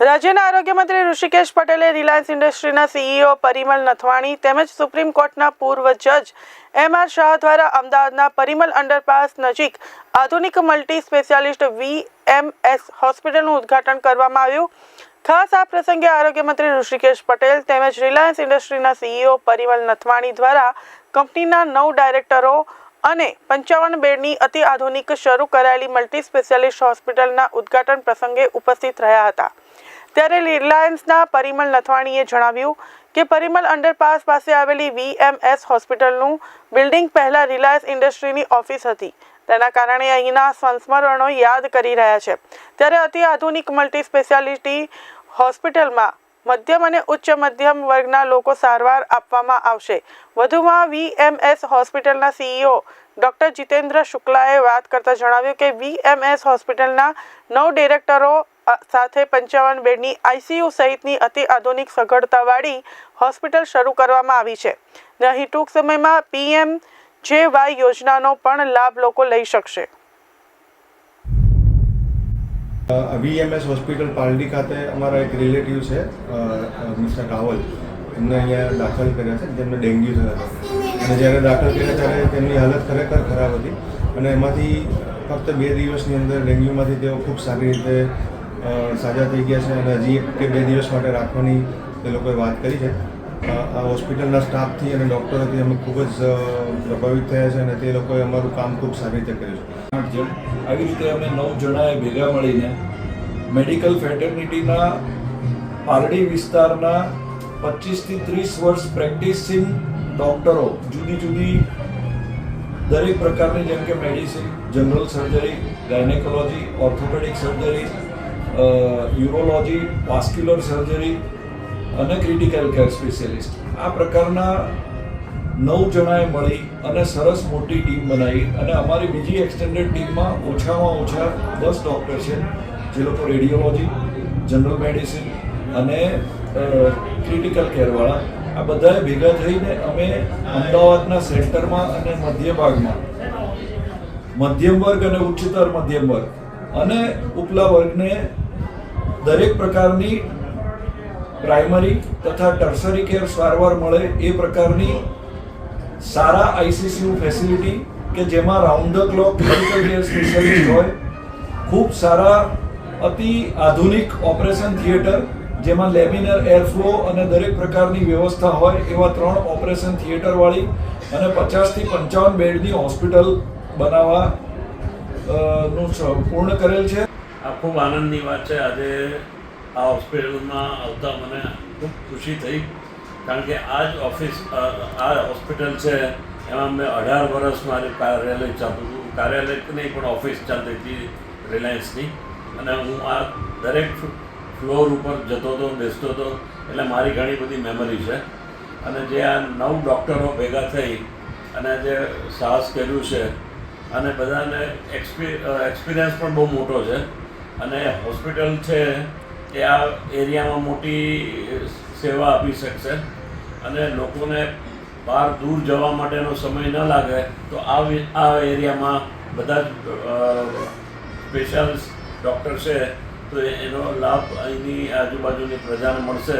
રાજ્યના આરોગ્ય મંત્રી ઋષિકેશ પટેલે રિલાયન્સ ઇન્ડસ્ટ્રીના સીઈઓ પરિમલ નથવાણી તેમજ સુપ્રીમ કોર્ટના પૂર્વ જજ એમ આર શાહ દ્વારા અમદાવાદના પરિમલ અંડરપાસ નજીક આધુનિક મલ્ટી સ્પેશિયાલિસ્ટ વીએમએસ હોસ્પિટલનું ઉદ્ઘાટન કરવામાં આવ્યું. ખાસ આ પ્રસંગે આરોગ્ય મંત્રી ઋષિકેશ પટેલ તેમજ રિલાયન્સ ઇન્ડસ્ટ્રીના સીઈઓ પરિમલ નથવાણી દ્વારા કંપનીના નવ ડાયરેક્ટરો અને પંચાવન બેડની અતિ આધુનિક શરૂ કરાયેલી મલ્ટી સ્પેશિયાલિસ્ટ હોસ્પિટલના ઉદ્ઘાટન પ્રસંગે ઉપસ્થિત રહ્યા હતા. ત્યારે રિલાયન્સના પરિમલ નથવાણીએ જણાવ્યું કે પરિમલ અંડરપાસ પાસે આવેલી વીએમએસ હોસ્પિટલનું બિલ્ડિંગ પહેલા રિલાયન્સ ઇન્ડસ્ટ્રીની ઓફિસ હતી. તેના કારણે અહીંના સંસ્મરણો યાદ કરી રહ્યા છે. ત્યારે અતિ આધુનિક મલ્ટી સ્પેશિયાલિટી હોસ્પિટલમાં મધ્યમ અને ઉચ્ચ મધ્યમ વર્ગના લોકો સારવાર આપવામાં આવશે. વધુમાં વીએમએસ હોસ્પિટલના સીઈઓ ડૉક્ટર જીતેન્દ્ર શુક્લાએ વાત કરતા જણાવ્યું કે વીએમએસ હોસ્પિટલના નવ ડિરેક્ટરો સાથે પંચાવન બેડની આઈસીયુ સહિતની અતિ આધુનિક સગવડતાવાળી હોસ્પિટલ શરૂ કરવામાં આવી છે. ને અહીં ટૂંક સમયમાં પીએમ જે વાય યોજનાનો પણ લાભ લોકો લઈ શકશે. વીએમએસ હોસ્પિટલ પાલડી ખાતે અમારા એક રિલેટિવ છે મિસ્ટર રાવલ. એમને અહીંયા દાખલ કર્યા છે, તેમને ડેન્ગ્યુ થયા અને જ્યારે દાખલ કર્યા ત્યારે તેમની હાલત ખરેખર ખરાબ હતી. અને એમાંથી ફક્ત બે દિવસની અંદર ડેન્ગ્યુમાંથી તેઓ ખૂબ સારી રીતે સાજા થઈ ગયા છે અને હજી એક કે બે દિવસ માટે રાખવાની એ લોકોએ વાત કરી છે. આ હોસ્પિટલના સ્ટાફથી અને ડૉક્ટરોથી અમે ખૂબ જ પ્રભાવિત થયા છે અને તે લોકોએ અમારું કામ ખૂબ સારી રીતે કર્યું છે. આવી રીતે અમે નવ જણાએ ભેગા મળીને મેડિકલ ફેટર્નિટીના પારડી વિસ્તારના પચીસથી ત્રીસ વર્ષ પ્રેક્ટિસિંગ ડૉક્ટરો જુદી જુદી દરેક પ્રકારની જેમ કે medicine, general surgery, gynaecology, orthopaedic surgery urology vascular surgery અને ક્રિટિકલ કેર સ્પેશિયલિસ્ટ આ પ્રકારના નવ જણાએ મળી અને સરસ મોટી ટીમ બનાવી અને અમારી બીજી એક્સટેન્ડેડ ટીમમાં ઓછામાં ઓછા દસ ડૉક્ટર છે, જે લોકો રેડિયોલોજી જનરલ મેડિસિન અને ક્રિટિકલ કેરવાળા આ બધાએ ભેગા થઈને અમે અમદાવાદના સેન્ટરમાં અને મધ્ય ભાગમાં, મધ્યમ વર્ગ અને ઉચ્ચતર મધ્યમ વર્ગ અને ઉપલા વર્ગને દરેક પ્રકારની પ્રાઇમરી તથા ટર્સરી કેર સારવાર મળે એ પ્રકારની સારા આઈસીસીયુ ફેસિલિટી કે જેમાં round the clock clinical care specialist હોય, ખૂબ સારા અતિ આધુનિક ઓપરેશન થિયેટર જેમાં લેમિનર, એરફ્લો અને દરેક પ્રકારની વ્યવસ્થા હોય એવા ત્રણ ઓપરેશન થિયેટરવાળી અને પચાસથી પંચાવન બેડની હોસ્પિટલ બનાવવા નું પૂર્ણ કરેલ છે. આ ખૂબ આનંદની વાત છે. આજે આ હોસ્પિટલમાં આવતા મને ખૂબ ખુશી થઈ, કારણ કે આ જ ઓફિસ આ હોસ્પિટલ છે, એમાં મેં અઢાર વર્ષ મારી કાર્યાલય ચાલતું હતું કાર્યાલય નહીં, પણ ઓફિસ ચાલતી હતી રિલાયન્સની. અને હું આ દરેક ફ્લોર ઉપર જતો હતો, બેસતો હતો, એટલે મારી ઘણી બધી મેમરી છે. અને જે આ નવ ડૉક્ટરો ભેગા થઈ, અને જે સાહસ કર્યું છે, અને બધાને એક્સપી એક્સપિરિયન્સ પણ બહુ મોટો છે. અને હોસ્પિટલ છે એ આ એરિયામાં મોટી સેવા આપી શકશે. અને લોકોને બહાર દૂર જવા માટેનો સમય ન લાગે તો આ આ એરિયામાં બધા જ સ્પેશિયાલિસ્ટ ડૉક્ટર છે તો એનો લાભ અહીંની આજુબાજુની પ્રજાને મળશે.